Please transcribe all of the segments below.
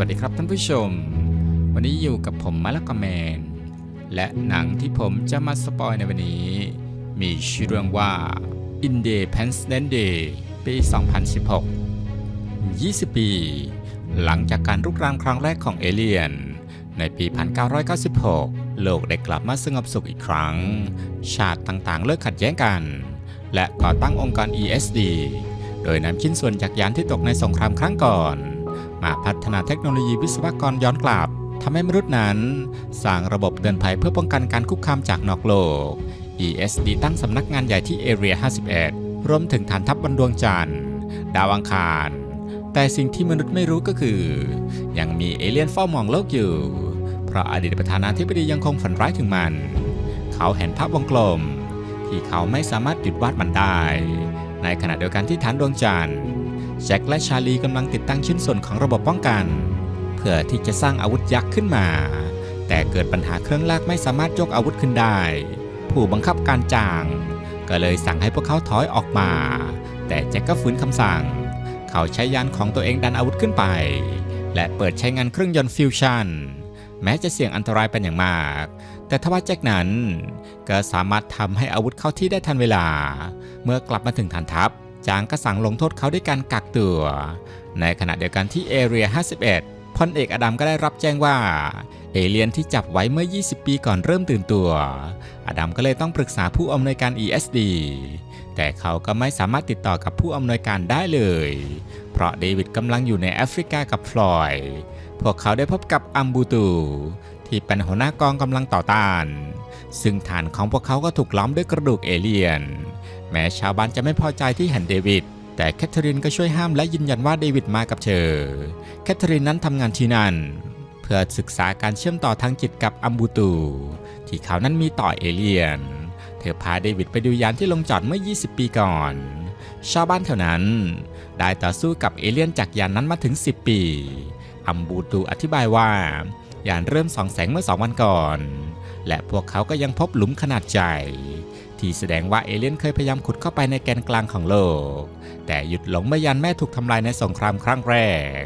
วัสดีครับท่านผู้ชม วันนี้อยู่กับผมมาละกอแมน และหนังที่ผมจะมาสปอยในวันนี้ มีชื่อเรื่องว่า Independence Day ปี 2016 20 ปี หลังจากการรุกรานครั้งแรกของเอเลียน ในปี 1996 โลกได้กลับมาสงบสุขอีกครั้ง ชาติต่างๆ เลิกขัดแย้งกัน และก่อตั้งองค์การ ESD โดยนำชิ้นส่วนจากยานที่ตกในสงครามครั้งก่อน มาพัฒนาเทคโนโลยีวิศวกรย้อนกลับทำให้มนุษย์นั้น สร้างระบบเตือนภัยเพื่อป้องกันการคุกคามจากนอกโลก ESD ตั้งสำนักงานใหญ่ที่ Area 51 รวมถึงฐานทัพบนดวงจันทร์ ดาวอังคาร แต่สิ่งที่มนุษย์ไม่รู้ก็คือ ยังมีเอเลี่ยนเฝ้ามองโลกอยู่ เพราะอดีตประธานาธิบดียังคงฝันร้ายถึงมัน เขาเห็นภาพวงกลม ที่เขาไม่สามารถหยุดวาดมันได้ ในขณะเดียวกันที่ฐานดวงจันทร์ แจ็คและชาลีกำลังติดตั้งชิ้นส่วนของระบบป้องกัน เพื่อที่จะสร้างอาวุธยักษ์ขึ้นมา แต่เกิดปัญหาเครื่องลากไม่สามารถยกอาวุธขึ้นได้ ผู้บังคับการจาง ก็เลยสั่งให้พวกเขาถอยออกมา แต่แจ็คก็ฝืนคำสั่ง เขาใช้ยานของตัวเองดันอาวุธขึ้นไป และเปิดใช้งานเครื่องยนต์ฟิวชั่นแม้จะเสี่ยงอันตรายเป็นอย่างมาก แต่ทว่าแจ็คนั้น ก็สามารถทำให้อาวุธเข้าที่ได้ทันเวลา เมื่อกลับมาถึงฐานทัพ จางก็สั่งลงโทษเขาด้วยการกักตัว ในขณะเดียวกันที่เอเรีย 51พลเอกอดัมก็ได้รับแจ้งว่า เอเลียนที่จับไว้เมื่อ 20 ปีก่อนเริ่มตื่นตัว อดัมก็เลยต้องปรึกษาผู้อำนวยการ ESD แต่เขาก็ไม่สามารถติดต่อกับผู้อำนวยการได้เลย เพราะเดวิดกำลังอยู่ในแอฟริกากับฟลอยด์พวกเขาได้พบกับอัมบูตู ที่เป็นหัวหน้ากองกำลังต่อต้าน ซึ่งฐานของพวกเขาก็ถูกล้อมด้วยกระดูกเอเลียน แม้ชาวบ้านจะไม่พอใจที่เห็นเดวิดแต่แคทเธอรีนก็ช่วยห้ามและยืนยันว่าเดวิดมากับเธอ แคทเธอรีนนั้นทำงานที่นั่น เพื่อศึกษาการเชื่อมต่อทางจิตกับอัมบูตู ที่เขานั้นมีต่อเอเลียน เธอพาเดวิดไปดูยานที่ลงจอดเมื่อ 20 ปีก่อน ชาวบ้านแถวนั้น ได้ต่อสู้กับเอเลี่ยนจากยานนั้นมาถึง 10 ปี อัมบูตูอธิบายว่ายานเริ่มส่องแสงเมื่อสองวันก่อน และพวกเขาก็ยังพบหลุมขนาดใหญ่ ที่แสดงว่าเอเลี่ยนเคยพยายามขุดเข้าไปในแกนกลางของโลก แต่หยุดหลงเมื่อยานแม่ถูกทำลายในสงครามครั้งแรก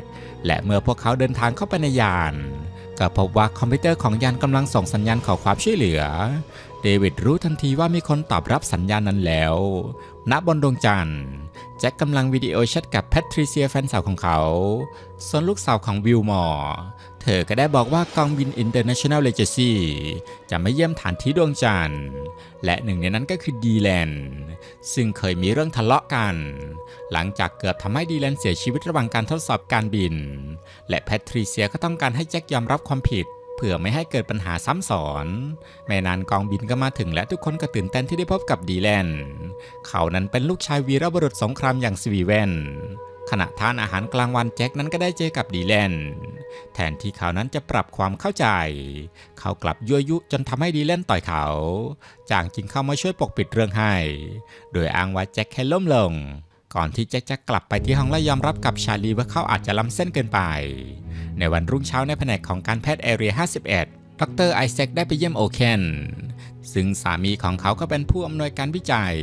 และเมื่อพวกเขาเดินทางเข้าไปในยานก็พบว่าคอมพิวเตอร์ของยานกำลังส่งสัญญาณขอความช่วยเหลือ เดวิดรู้ทันทีว่ามีคนตอบรับสัญญาณนั้นแล้ว ณ บนดวงจันทร์ แจ็คกำลังวิดีโอแชทกับแพทริเซียแฟนสาวของเขา ส่วนลูกสาวของวิลมอร์ เธอก็ได้บอกว่ากองบิน International Legacy จะไม่เยี่ยมฐานที่ดวงจันทร์ และหนึ่งในนั้นก็คือดีแลนซึ่งเคยมีเรื่องทะเลาะกัน หลังจากเกือบทำให้ดีแลนเสียชีวิตระหว่างการทดสอบการบิน และแพทริเซียก็ต้องการให้แจ็คยอมรับความผิดเพื่อไม่ให้เกิดปัญหาซ้ำซ้อน ไม่นานกองบินก็มาถึงและทุกคนก็ตื่นเต้นที่ได้พบกับดีแลน เขานั้นเป็นลูกชายวีรบุรุษสงครามอย่างสวีเวน ขณะทานอาหารกลางวันแจ็คนั้นก็ได้เจอกับดีแลนแทนที่เขานั้นจะปรับความเข้าใจ เขากลับยั่วยุจนทำให้ดีแลนต่อยเขา จางจึงเข้ามาช่วยปกปิดเรื่องให้ โดยอ้างว่าแจ็คแค่ล้มลง ก่อนที่แจ็คจะกลับไปที่ห้องและยอมรับกับชาลีว่าเขาอาจจะล้ำเส้นเกินไป ในวันรุ่งเช้าในแผนกของการแพทย์แอเรีย 51ดรไอแซคได้ไปเยี่ยมโอเคน ซึ่งสามีของเขาก็เป็นผู้อำนวยการวิจัย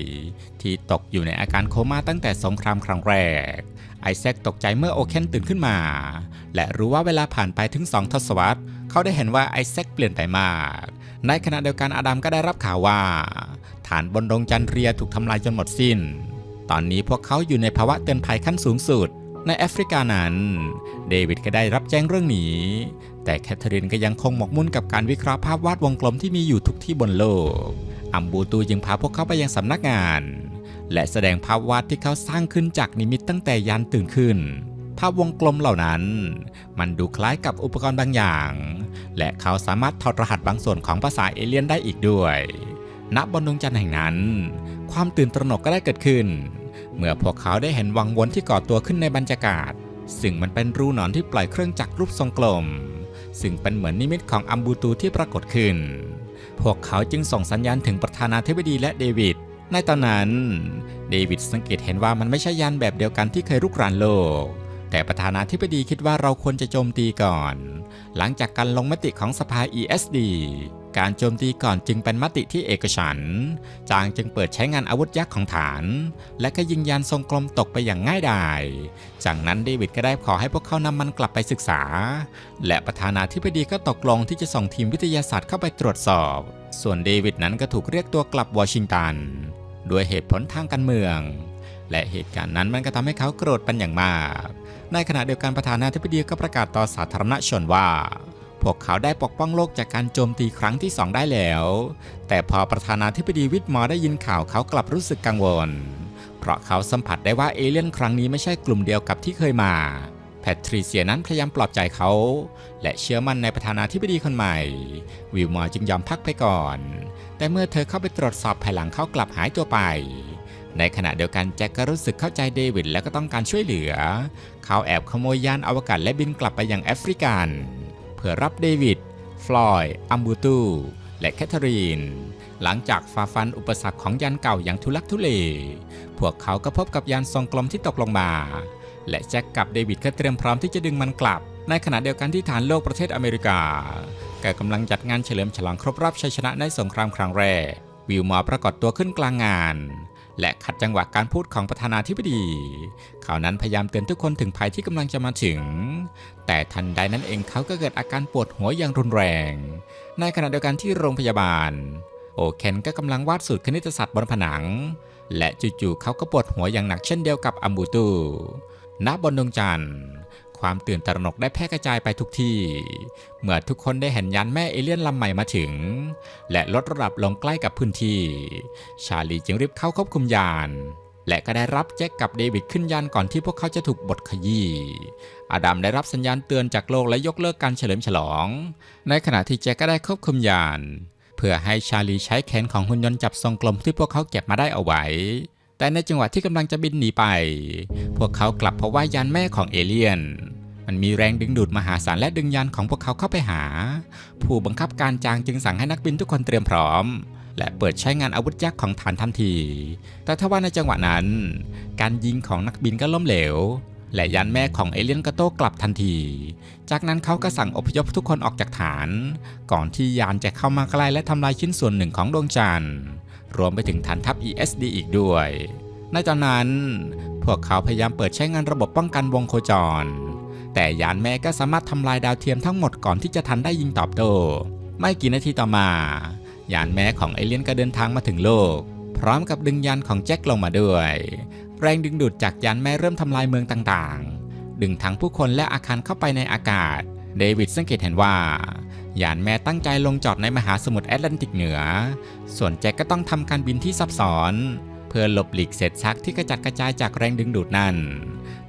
ที่ตกอยู่ในอาการโคม่าตั้งแต่สงครามครั้งแรก ไอแซคตกใจเมื่อโอเคนตื่นขึ้นมา และรู้ว่าเวลาผ่านไปถึงสองทศวรรษ เขาได้เห็นว่าไอแซคเปลี่ยนไปมาก ในขณะเดียวกันอดัมก็ได้รับข่าวว่า ฐานบนดงจันทร์เรียถูกทำลายจนหมดสิ้น ตอนนี้พวกเขาอยู่ในภาวะเตือนภัยขั้นสูงสุด ในแอฟริกานั้น เดวิดก็ได้รับแจ้งเรื่องนี้ แต่แคทเธอรีนก็ยังคงหมกมุ่นกับการวิเคราะห์ภาพวาดวงกลมที่มีอยู่ทุกที่บนโลก อัมบูตูจึงพาพวกเขาไปยังสำนักงาน และแสดงภาพวาดที่เขาสร้างขึ้นจากนิมิตตั้งแต่ยานตื่นขึ้น ภาพวงกลมเหล่านั้น มันดูคล้ายกับอุปกรณ์บางอย่าง และเขาสามารถถอดรหัสบางส่วนของภาษาเอเลี่ยนได้อีกด้วยณบนดวงจันทร์แห่งนั้น ความตื่นตระหนกก็ได้เกิดขึ้น เมื่อพวกเขาได้เห็นวังวนที่ก่อตัวขึ้นในบรรยากาศ ซึ่งมันเป็นรูหนอนที่ปล่อยเครื่องจักรรูปทรงกลม ซึ่งเป็นเหมือนนิมิตของอัมบูตูที่ปรากฏขึ้น พวกเขาจึงส่งสัญญาณถึงประธานาธิบดีและเดวิดในตอนนั้น เดวิดสังเกตเห็นว่ามันไม่ใช่ยานแบบเดียวกันที่เคยรุกรานโลก แต่ประธานาธิบดีคิดว่าเราควรจะโจมตีก่อน หลังจากการลงมติของสภา ESD การโจมตีก่อนจึงเป็นมติที่เอกฉันจางจึงเปิดใช้งานอาวุธยักษ์ของฐาน และก็ยิงยานทรงกลมตกไปอย่างง่ายดายจากนั้นเดวิดก็ได้ขอให้พวกเขานำมันกลับไปศึกษา และประธานาธิบดีก็ตกลงที่จะส่งทีมวิทยาศาสตร์เข้าไปตรวจสอบ ส่วนเดวิดนั้นก็ถูกเรียกตัวกลับวอชิงตันด้วยเหตุผลทางการเมือง และเหตุการณ์นั้นมันก็ทำให้เขาโกรธเป็นอย่างมาก ในขณะเดียวกันประธานาธิบดีก็ประกาศต่อสาธารณชนว่า พวกเขาได้ปกป้องโลกจากการโจมตีครั้งที่สองได้แล้ว แต่พอประธานาธิบดีวิทมอร์ได้ยินข่าวเขากลับรู้สึกกังวล เพราะเขาสัมผัสได้ว่าเอเลี่ยนครั้งนี้ไม่ใช่กลุ่มเดียวกับที่เคยมาแพทริเซียนั้นพยายามปลอบใจเขา และเชื่อมั่นในประธานาธิบดีคนใหม่ วิลมอร์จึงยอมพักไปก่อน แต่เมื่อเธอเข้าไปตรวจสอบภายหลังเขากลับหายตัวไป ในขณะเดียวกันแจ็คก็รู้สึกเข้าใจเดวิดและก็ต้องการช่วยเหลือ เขาแอบขโมยยานอวกาศและบินกลับไปยังแอฟริกัน เพื่อรับเดวิด ฟลอยด์อัมบูตู และแคทเธอรีน หลังจากฝ่าฟันอุปสรรคของยานเก่าอย่างทุลักทุเล พวกเขาก็พบกับยานทรงกลมที่ตกลงมา และแจ็คกับเดวิดก็เตรียมพร้อมที่จะดึงมันกลับ ในขณะเดียวกันที่ฐานโลกประเทศอเมริกาก็กำลังจัดงานเฉลิมฉลองครบรอบชัยชนะในสงครามครั้งแรก วิลมอร์ปรากฏตัวขึ้นกลางงาน และขัดจังหวะการพูดของประธานาธิบดีเขานั้นพยายามเตือนทุกคนถึงภัยที่กำลังจะมาถึง แต่ทันใดนั้นเองเขาก็เกิดอาการปวดหัวอย่างรุนแรง ในขณะเดียวกันที่โรงพยาบาล โอเคนก็กำลังวาดสูตรคณิตศาสตร์บนผนัง และจู่ๆเขาก็ปวดหัวอย่างหนักเช่นเดียวกับอัมบูตูณบนดวงจันทร์ ความตื่นตระหนกได้แพร่กระจายไปทุกที่ เมื่อทุกคนได้เห็นยานแม่เอเลี่ยนลำใหม่มาถึง และลดระดับลงใกล้กับพื้นที่ ชาลีจึงรีบเข้าควบคุมยาน และก็ได้รับแจ็คกับเดวิดขึ้นยานก่อนที่พวกเขาจะถูกบดขยี้อาดัมได้รับสัญญาณเตือนจากโลกและยกเลิกการเฉลิมฉลอง ในขณะที่แจ็คก็ได้ควบคุมยาน เพื่อให้ชาลีใช้แขนของหุ่นยนต์จับทรงกลมที่พวกเขาเก็บมาได้เอาไว้ แต่ในจังหวะที่กำลังจะบินหนีไป พวกเขากลับพบว่ายานแม่ของเอเลี่ยน มันมีแรงดึงดูดมหาศาลและดึงยานของพวกเขาเข้าไปหา ผู้บังคับการจางจึงสั่งให้นักบินทุกคนเตรียมพร้อม และเปิดใช้งานอาวุธยักษ์ของฐานทันที แต่ทว่าในจังหวะนั้น การยิงของนักบินก็ล้มเหลวและยานแม่ของเอเลี่ยนก็โต้กลับทันที จากนั้นเขาก็สั่งอพยพทุกคนออกจากฐาน ก่อนที่ยานจะเข้ามาใกล้และทำลายชิ้นส่วนหนึ่งของดวงจันทร์ รวมไปถึงฐานทัพ ESD อีกด้วย ในตอนนั้น พวกเขาพยายามเปิดใช้งานระบบป้องกันวงโคจร แต่ยานแม่ก็สามารถทำลายดาวเทียมทั้งหมดก่อนที่จะทันได้ยิงตอบโต้ ไม่กี่นาทีต่อมา ยานแม่ของเอเลียนก็เดินทางมาถึงโลก พร้อมกับดึงยานของแจ็คลงมาด้วย แรงดึงดูดจากยานแม่เริ่มทำลายเมืองต่างๆ ดึงทั้งผู้คนและอาคารเข้าไปในอากาศ เดวิดสังเกตเห็นว่า ยานแม่ตั้งใจลงจอดในมหาสมุทรแอตแลนติกเหนือ ส่วนแจ็คก็ต้องทำการบินที่ซับซ้อน เพื่อหลบหลีกเศษชักที่กระจัดกระจายจากแรงดึงดูดนั่น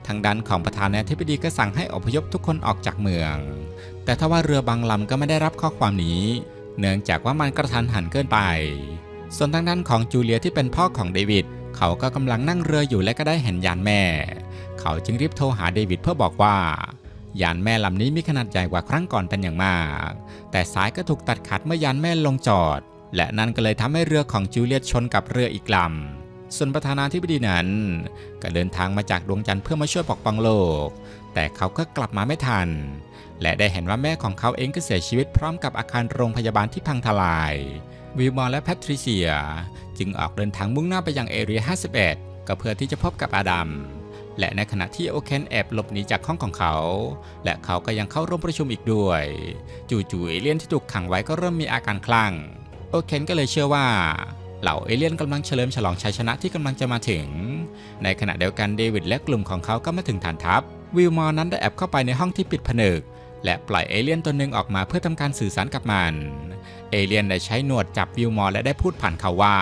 ทางด้านของประธานาธิบดีก็สั่งให้อพยพทุกคนออกจากเมือง แต่ทว่าเรือบางลำก็ไม่ได้รับข้อความนี้ เนื่องจากว่ามันกระทันหันเกินไป ส่วนทางด้านของจูเลียที่เป็นพ่อของเดวิดเขาก็กำลังนั่งเรืออยู่และก็ได้เห็นยานแม่ เขาจึงรีบโทรหาเดวิดเพื่อบอกว่า ยานแม่ลำนี้มีขนาดใหญ่กว่าครั้งก่อนเป็นอย่างมาก แต่สายก็ถูกตัดขาดเมื่อยานแม่ลงจอด และนั่นก็เลยทำให้เรือของจูเลียตชนกับเรืออีกลำ ส่วนประธานาธิบดีนั้น ก็เดินทางมาจากดวงจันทร์เพื่อมาช่วยปกป้องโลก แต่เขาก็กลับมาไม่ทัน และได้เห็นว่าแม่ของเขาเองก็เสียชีวิตพร้อมกับอาคารโรงพยาบาลที่พังทลาย วิลมอร์และแพทริเซีย จึงออกเดินทางมุ่งหน้าไปยังเอเรีย 51 ก็เพื่อที่จะพบกับอาดัม และในขณะที่โอเคนแอบหลบหนีจากห้องของเขา และเขาก็ยังเข้าร่วมประชุมอีกด้วย จู่ๆเอเลี่ยนที่ถูกขังไว้ก็เริ่มมีอาการคลั่ง โอเคนก็เลยเชื่อว่าเหล่าเอเลี่ยนกำลังเฉลิมฉลองชัยชนะที่กำลังจะมาถึง ในขณะเดียวกันเดวิดและกลุ่มของเขาก็มาถึงฐานทัพ วิลมอร์นั้นได้แอบเข้าไปในห้องที่ปิดผนึก และปล่อยเอเลี่ยนตัวหนึ่งออกมาเพื่อทำการสื่อสารกับมัน เอเลี่ยนได้ใช้หนวดจับวิลมอร์และได้พูดผ่านเขาว่า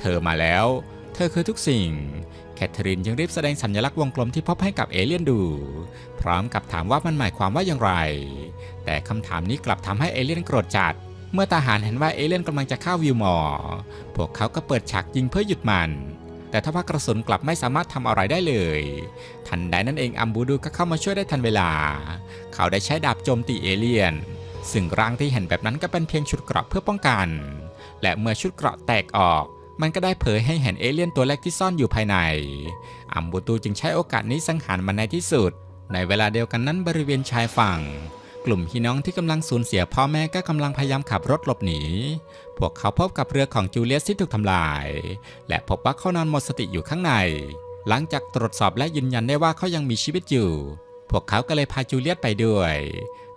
เธอมาแล้ว เธอคือทุกสิ่ง แคทเธอรีนจึงรีบแสดงสัญลักษณ์วงกลมที่พบให้กับเอเลี่ยนดู พร้อมกับถามว่ามันหมายความว่าอย่างไร แต่คำถามนี้กลับทำให้เอเลี่ยนโกรธจัด เมื่อทหารเห็นว่าเอเลี่ยนกำลังจะฆ่าวิลมอร์พวกเขาก็เปิดฉากยิงเพื่อหยุดมันแต่ทว่ากระสุนกลับไม่สามารถทำอะไรได้เลย ทันใดนั้นเองอัมบูดูก็เข้ามาช่วยได้ทันเวลา เขาได้ใช้ดาบโจมตีเอเลียน ซึ่งร่างที่เห็นแบบนั้นก็เป็นเพียงชุดเกราะเพื่อป้องกัน และเมื่อชุดเกราะแตกออก มันก็ได้เผยให้เห็นเอเลี่ยนตัวเล็กที่ซ่อนอยู่ภายใน อัมบูตูจึงใช้โอกาสนี้สังหารมันในที่สุด ในเวลาเดียวกันนั้นบริเวณชายฝั่ง กลุ่มพี่น้องที่กำลังสูญเสียพ่อแม่ก็กำลังพยายามขับรถหลบหนี พวกเขาพบกับเรือของจูเลียสที่ถูกทำลาย และพบว่าเขานอนหมดสติอยู่ข้างใน หลังจากตรวจสอบและยืนยันได้ว่าเขายังมีชีวิตอยู่ พวกเขาก็เลยพาจูเลียสไปด้วย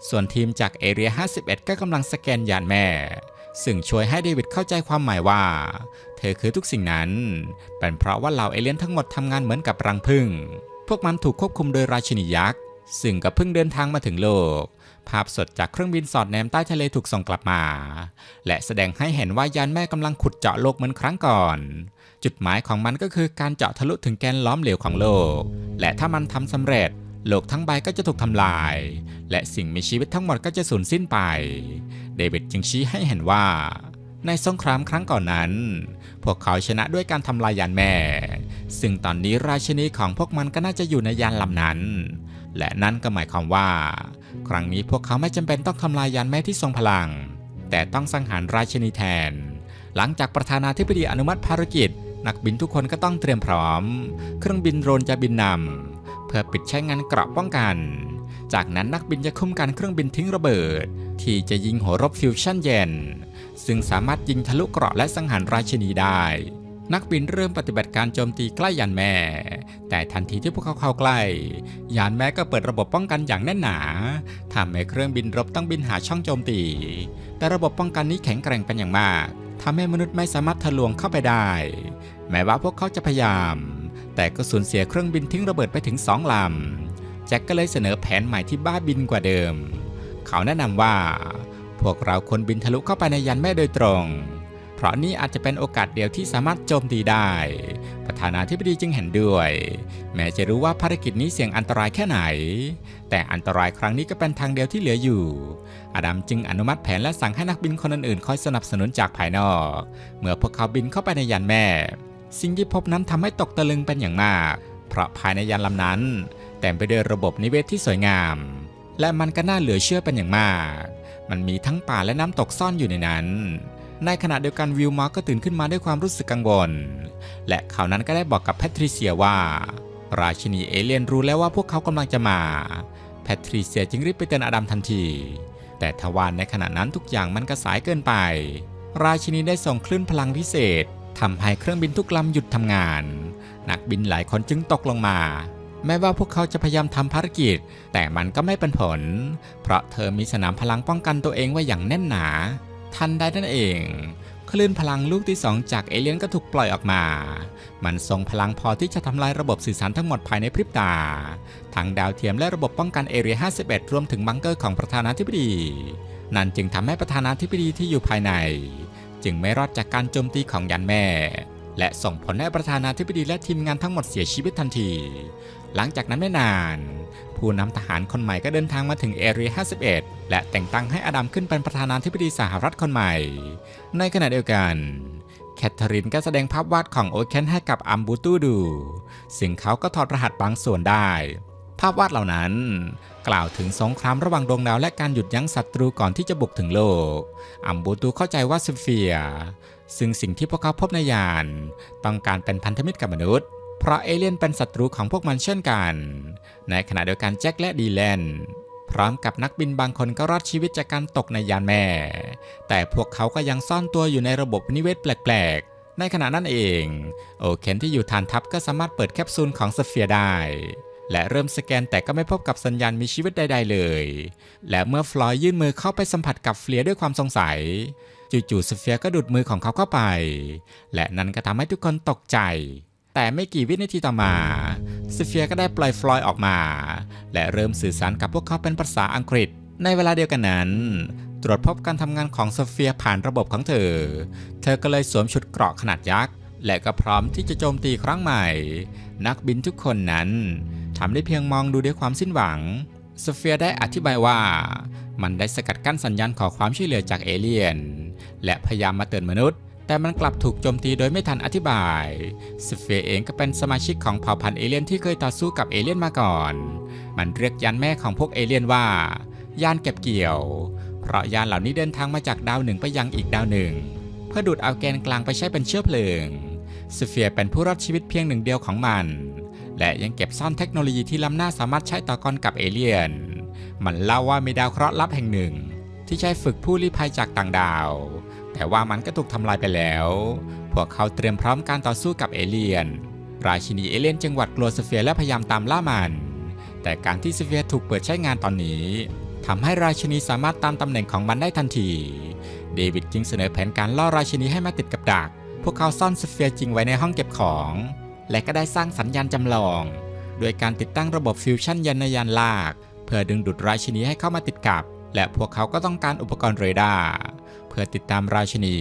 ส่วนทีมจากเอเรีย51 ก็กำลังสแกนยานแม่ ซึ่งช่วยให้เดวิดเข้าใจความหมายว่า เธอคือทุกสิ่งนั้น เป็นเพราะว่าเหล่าเอเลี่ยนทั้งหมดทำงานเหมือนกับรังผึ้งพวกมันถูกควบคุมโดยราชินียักษ์ซึ่งก็เพิ่งเดินทางมาถึงโลก ภาพสดจากเครื่องบินสอดแนมใต้ทะเลถูกส่งกลับมา และแสดงให้เห็นว่ายานแม่กำลังขุดเจาะโลกเหมือนครั้งก่อน จุดหมายของมันก็คือการเจาะทะลุถึงแกนล้อมเหลวของโลก และถ้ามันทำสำเร็จ โลกทั้งใบก็จะถูกทำลาย และสิ่งมีชีวิตทั้งหมดก็จะสูญสิ้นไป เดวิดจึงชี้ให้เห็นว่า ในสงครามครั้งก่อนนั้น พวกเขาชนะด้วยการทำลายยานแม่ ซึ่งตอนนี้ราชินีของพวกมันก็น่าจะอยู่ในยานลำนั้น และนั่นก็หมายความว่า ครั้งนี้พวกเขาไม่จำเป็นต้องทำลายยานแม่ที่ทรงพลัง แต่ต้องสังหารราชินีแทน หลังจากประธานาธิบดีอนุมัติภารกิจ นักบินทุกคนก็ต้องเตรียมพร้อม เครื่องบินโดรนจะบินนำ เพื่อปิดใช้งานเกราะป้องกัน จากนั้นนักบินจะคุ้มกันเครื่องบินทิ้งระเบิด ที่จะยิงหัวรบฟิวชั่นเย็น ซึ่งสามารถยิงทะลุเกราะและสังหารราชินีได้ นักบินเริ่มปฏิบัติการโจมตีใกล้ยานแม่ แต่ทันทีที่พวกเขาเข้าใกล้ ยานแม่ก็เปิดระบบป้องกันอย่างแน่นหนาทำให้เครื่องบินรบต้องบินหาช่องโจมตี แต่ระบบป้องกันนี้แข็งแกร่งเป็นอย่างมากทำให้มนุษย์ไม่สามารถทะลวงเข้าไปได้ แม้ว่าพวกเขาจะพยายาม แต่ก็สูญเสียเครื่องบินทิ้งระเบิดไปถึงสองลำ แจ็คก็เลยเสนอแผนใหม่ที่บ้าบินกว่าเดิม เขาแนะนำว่า พวกเราควรบินทะลุเข้าไปในยานแม่โดยตรง เพราะนี่อาจจะเป็นโอกาสเดียวที่สามารถโจมตีได้ ประธานาธิบดีจึงเห็นด้วย แม้จะรู้ว่าภารกิจนี้เสี่ยงอันตรายแค่ไหน แต่อันตรายครั้งนี้ก็เป็นทางเดียวที่เหลืออยู่ อดัมจึงอนุมัติแผนและสั่งให้นักบินคนอื่นๆคอยสนับสนุนจากภายนอก เมื่อพวกเขาบินเข้าไปในยานแม่ สิ่งที่พบนั้นทำให้ตกตะลึงเป็นอย่างมาก เพราะภายในยานลำนั้นเต็มไปด้วยระบบนิเวศที่สวยงาม และมันก็น่าเหลือเชื่อเป็นอย่างมาก มันมีทั้งป่าและน้ำตกซ่อนอยู่ในนั้น ในขณะเดียวกันวิลมาร์ก็ตื่นขึ้นมาด้วยความรู้สึกกังวล และเขานั้นก็ได้บอกกับแพทริเซียว่า ราชินีเอเลียนรู้แล้วว่าพวกเขากำลังจะมา แพทริเซียจึงรีบไปเตือนอดัมทันที แต่ทว่าในขณะนั้นทุกอย่างมันก็สายเกินไป ราชินีได้ส่งคลื่นพลังพิเศษ ทำให้เครื่องบินทุกลำหยุดทำงาน นักบินหลายคนจึงตกลงมา แม้ว่าพวกเขาจะพยายามทำภารกิจ แต่มันก็ไม่เป็นผล เพราะเธอมีสนามพลังป้องกันตัวเองไว้อย่างแน่นหนา ทันใดนั่นเอง คลื่นพลังลูกที่สองจากเอเลียนก็ถูกปล่อยออกมา มันทรงพลังพอที่จะทำลายระบบสื่อสารทั้งหมดภายในพริบตา ทั้งดาวเทียมและระบบป้องกันเอเรีย 51 รวมถึงบังเกอร์ของประธานาธิบดี นั่นจึงทำให้ประธานาธิบดีที่อยู่ภายใน จึงไม่รอดจากการโจมตีของยันแม่ และส่งผลให้ประธานาธิบดีและทีมงานทั้งหมดเสียชีวิตทันที หลังจากนั้นไม่นาน ผู้นำทหารคนใหม่ก็เดินทางมาถึงเอเรีย51 และแต่งตั้งให้อดัมขึ้นเป็นประธานาธิบดีสหรัฐคนใหม่ ในขณะเดียวกันแคทเธอรีนก็แสดงภาพวาดของโอเคนให้กับอัมบูตูดู ซึ่งเขาก็ถอดรหัสบางส่วนได้ ภาพวาดเหล่านั้น กล่าวถึงสงครามระหว่างดวงดาวและการหยุดยั้งศัตรูก่อนที่จะบุกถึงโลก อัมบูตูเข้าใจว่าซิเฟีย ซึ่งสิ่งที่พวกเขาพบในยาน ต้องการเป็นพันธมิตรกับมนุษย์ เพราะเอเลี่ยนเป็นศัตรูของพวกมันเช่นกัน ในขณะเดียวกันแจ็คและดีแลนพร้อมกับนักบินบางคนก็รอดชีวิตจากการตกในยานแม่ แต่พวกเขาก็ยังซ่อนตัวอยู่ในระบบนิเวศแปลกๆ ในขณะนั้นเอง โอเคนที่อยู่ฐานทัพก็สามารถเปิดแคปซูลของสเฟียร์ได้ และเริ่มสแกนแต่ก็ไม่พบกับสัญญาณมีชีวิตใด ๆ เลย และเมื่อฟลอยยื่นมือเข้าไปสัมผัสกับเฟียด้วยความสงสัย จู่ๆสเฟียก็ดูดมือของเขาเข้าไป และนั่นก็ทำให้ทุกคนตกใจ แต่ไม่กี่วินาทีต่อมาสเฟียก็ได้ปล่อยฟลอยออกมา และเริ่มสื่อสารกับพวกเขาเป็นภาษาอังกฤษ ในเวลาเดียวกันนั้น ตรวจพบการทำงานของโซเฟียผ่านระบบของเธอ เธอก็เลยสวมชุดเกราะขนาดยักษ์และก็พร้อมที่จะโจมตีครั้งใหม่ นักบินทุกคนนั้น ทำได้เพียงมองดูด้วยความสิ้นหวังโซเฟียได้อธิบายว่า มันได้สกัดกั้นสัญญาณขอความช่วยเหลือจากเอเลี่ยน และพยายามมาเตือนมนุษย์ แต่มันกลับถูกโจมตีโดยไม่ทันอธิบายสเฟียเองก็เป็นสมาชิกของเผ่าพันธุ์เอเลี่ยนที่เคยต่อสู้กับเอเลี่ยนมาก่อน มันเรียกยานแม่ของพวกเอเลี่ยนว่ายานเก็บเกี่ยว เพราะยานเหล่านี้เดินทางมาจากดาวหนึ่งไปยังอีกดาวหนึ่ง เพื่อดูดเอาแกนกลางไปใช้เป็นเชื้อเพลิงสเฟียเป็นผู้รอดชีวิตเพียงหนึ่งเดียวของมัน และยังเก็บซ่อนเทคโนโลยีที่ล้ำหน้าสามารถใช้ต่อกรกับเอเลี่ยน มันเล่าว่ามีดาวเคราะห์ลับแห่งหนึ่ง ที่ใช้ฝึกผู้ลี้ภัยจากต่างดาว แต่ว่ามันก็ถูกทำลายไปแล้ว พวกเขาเตรียมพร้อมการต่อสู้กับเอเลี่ยน ราชินีเอเลี่ยนจึงหวาดกลัวสเฟียและพยายามตามล่ามัน แต่การที่สเฟียถูกเปิดใช้งานตอนนี้ทำให้ราชินีสามารถตามตำแหน่งของมันได้ทันที เดวิดจึงเสนอแผนการล่อราชินีให้มาติดกับดัก พวกเขาซ่อนสเฟียร์จริงไว้ในห้องเก็บของ และก็ได้สร้างสัญญาณจำลอง โดยการติดตั้งระบบฟิวชั่นยานยานลาก เพื่อดึงดูดราชินีให้เข้ามาติดกับ และพวกเขาก็ต้องการอุปกรณ์เรดาร์เพื่อติดตามราชินี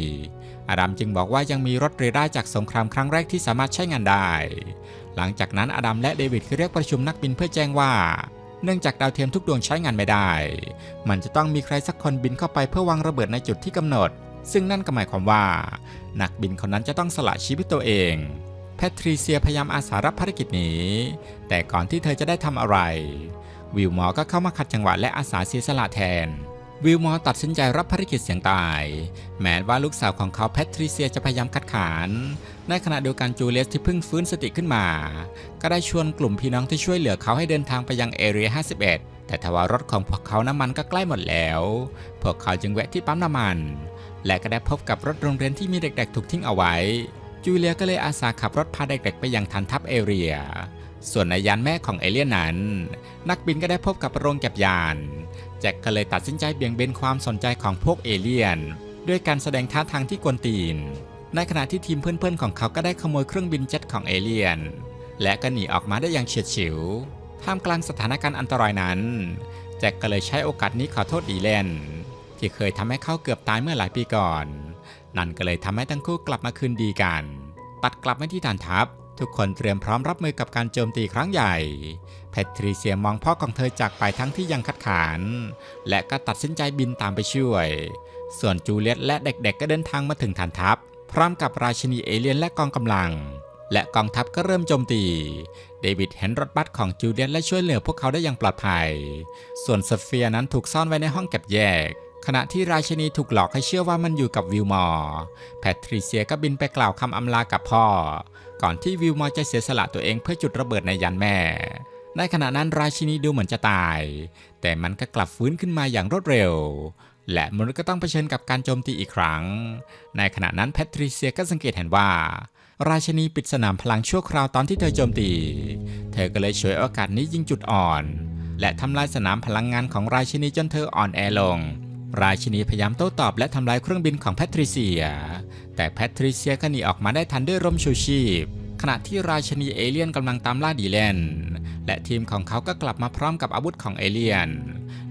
อาดัมจึงบอกว่ายังมีรถเรดาร์จากสงครามครั้งแรกที่สามารถใช้งานได้ หลังจากนั้นอาดัมและเดวิดเรียกประชุมนักบินเพื่อแจ้งว่าเนื่องจากดาวเทียมทุกดวงใช้งานไม่ได้ มันจะต้องมีใครสักคนบินเข้าไปเพื่อวางระเบิดในจุดที่กำหนด ซึ่งนั่นก็หมายความว่า นักบินคนนั้นจะต้องสละชีวิตตัวเอง แพทริเซียพยายามอาสารับภารกิจนี้ แต่ก่อนที่เธอจะได้ทำอะไร วิลมอร์ก็เข้ามาขัดจังหวะและอาสาเสียสละแทน วิลมอร์ตัดสินใจรับภารกิจเสี่ยงตาย แม้ว่าลูกสาวของเขาแพทริเซียจะพยายามคัดค้านในขณะเดียวกันจูเลียสที่เพิ่งฟื้นสติขึ้นมา ก็ได้ชวนกลุ่มพี่น้องที่ช่วยเหลือเขาให้เดินทางไปยังเอเรีย 51 แต่ทว่ารถของพวกเขาน้ำมันก็ใกล้หมดแล้ว พวกเขาจึงแวะที่ปั๊มน้ำมัน และก็ได้พบกับรถโรงเรียนที่มีเด็กๆถูกทิ้งเอาไว้ จูเลียก็เลยอาสาขับรถพาเด็กๆไปยังฐานทัพเอเรีย ส่วนในยานแม่ของเอเลียนนั้น นักบินก็ได้พบกับโรงเก็บยาน แจ็คก็เลยตัดสินใจเบี่ยงเบนความสนใจของพวกเอเลียน ด้วยการแสดงท่าทางที่กวนตีน ในขณะที่ทีมเพื่อนๆของเขาก็ได้ขโมยเครื่องบินเจ็ตของเอเลียน และก็หนีออกมาได้อย่างเฉียดฉิว ท่ามกลางสถานการณ์อันตรายนั้น แจ็คก็เลยใช้โอกาสนี้ขอโทษอีเลนที่เคยทำให้เขาเกือบตายเมื่อหลายปีก่อน นั่นก็เลยทำให้ทั้งคู่กลับมาคืนดีกัน ตัดกลับมาที่ฐานทัพ ทุกคนเตรียมพร้อมรับมือกับการโจมตีครั้งใหญ่ แพทริเซียมองพ่อของเธอจากไปทั้งที่ยังคัดค้าน และก็ตัดสินใจบินตามไปช่วย ส่วนจูเลียตและเด็กๆ ก็เดินทางมาถึงฐานทัพ พร้อมกับราชินีเอเลียนและกองกำลัง และกองทัพก็เริ่มโจมตี เดวิดเห็นรถบัสของจูเลียตและช่วยเหลือพวกเขาได้อย่างปลอดภัย ส่วนโซเฟียนั้นถูกซ่อนไว้ในห้องเก็บแยก ขณะที่ราชินีถูกหลอกให้เชื่อว่ามันอยู่กับวิลมอร์แพทริเซียก็บินไปกล่าวคำอำลากับพ่อ ก่อนที่วิลมอร์จะเสียสละตัวเองเพื่อจุดระเบิดในยานแม่ ในขณะนั้นราชินีดูเหมือนจะตาย แต่มันก็กลับฟื้นขึ้นมาอย่างรวดเร็ว และมนุษย์ก็ต้องเผชิญกับการโจมตีอีกครั้ง ในขณะนั้นแพทริเซียก็สังเกตเห็นว่า ราชินีปิดสนามพลังชั่วคราวตอนที่เธอโจมตี เธอก็เลยฉวยโอกาสนี้ยิงจุดอ่อน และทำลายสนามพลังงานของราชินีจนเธออ่อนแอลง ราชินีพยายามโต้ตอบและทำลายเครื่องบินของแพทริเซีย แต่แพทริเซียก็หนีออกมาได้ทันด้วยร่มชูชีพ ขณะที่ราชินีเอเลียนกำลังตามล่าดีแลนและทีมของเขาก็กลับมาพร้อมกับอาวุธของเอเลียน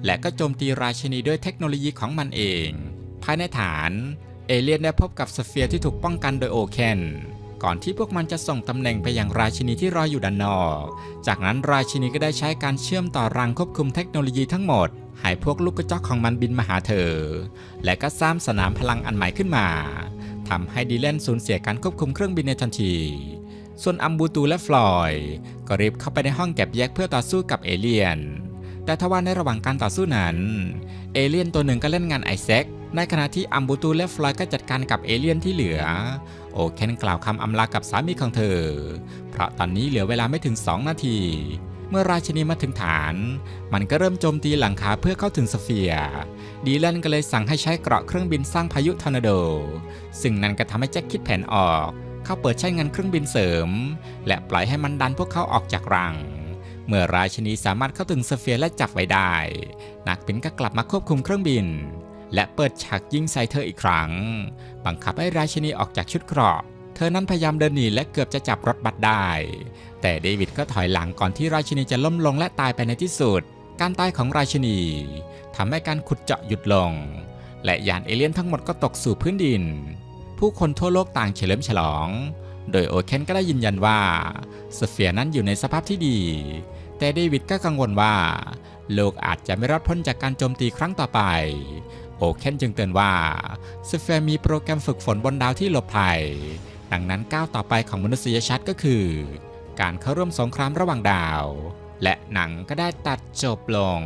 และก็โจมตีราชินีด้วยเทคโนโลยีของมันเอง ภายในฐานเอเลียนได้พบกับสเฟียร์ที่ถูกป้องกันโดยโอเคนก่อนที่พวกมันจะส่งตำแหน่งไปยังราชินีที่รออยู่ด้านนอก จากนั้นราชินีก็ได้ใช้การเชื่อมต่อรังควบคุมเทคโนโลยีทั้งหมด ให้พวกลูกกระจอกของมันบินมาหาเธอ และก็สร้างสนามพลังอันใหม่ขึ้นมาทำให้ดีแลนสูญเสียการควบคุมเครื่องบินในทันที ส่วนอัมบูตูและฟลอยด์ก็รีบเข้าไปในห้องเก็บแยกเพื่อต่อสู้กับเอเลี่ยน แต่ทว่าในระหว่างการต่อสู้นั้น เอเลี่ยนตัวหนึ่งก็เล่นงานไอแซค ในขณะที่อัมบูตูและฟลอยด์ก็จัดการกับเอเลี่ยนที่เหลือ โอเคนกล่าวคำอำลากับสามีของเธอ เพราะตอนนี้เหลือเวลาไม่ถึง 2 นาที เมื่อราชินีมาถึงฐาน มันก็เริ่มโจมตีหลังคาเพื่อเข้าถึงสเฟียร์ดีแลนก็เลยสั่งให้ใช้เกราะเครื่องบินสร้างพายุทอร์นาโด ซึ่งนั่นก็ทำให้แจ็คคิดแผนออก เขาเปิดใช้งานเครื่องบินเสริม และปล่อยให้มันดันพวกเขาออกจากรัง เมื่อราชินีสามารถเข้าถึงสเฟียร์และจับไว้ได้ นักบินก็กลับมาควบคุมเครื่องบิน และเปิดฉากยิงใส่เธออีกครั้ง บังคับให้ราชินีออกจากชุดเกราะ เธอนั้นพยายามเดินหนีและเกือบจะจับรถบัสได้ แต่เดวิดก็ถอยหลังก่อนที่ราชินีจะล้มลงและตายไปในที่สุด การตายของราชินีทำให้การขุดเจาะหยุดลง และยานเอเลี่ยนทั้งหมดก็ตกสู่พื้นดิน ผู้คนทั่วโลกต่างเฉลิมฉลอง โดยโอเคนก็ได้ยืนยันว่าสเฟียร์นั้นอยู่ในสภาพที่ดี แต่เดวิดก็กังวลว่า โลกอาจจะไม่รอดพ้นจากการโจมตีครั้งต่อไปโอเคนจึงเตือนว่าสเฟียร์มีโปรแกรมฝึกฝนบนดาวที่หลบภัย ดังนั้นก้าวต่อไปของมนุษยชาติก็คือ การเข้าร่วมสงครามระหว่างดาว และหนังก็ได้ตัดจบลง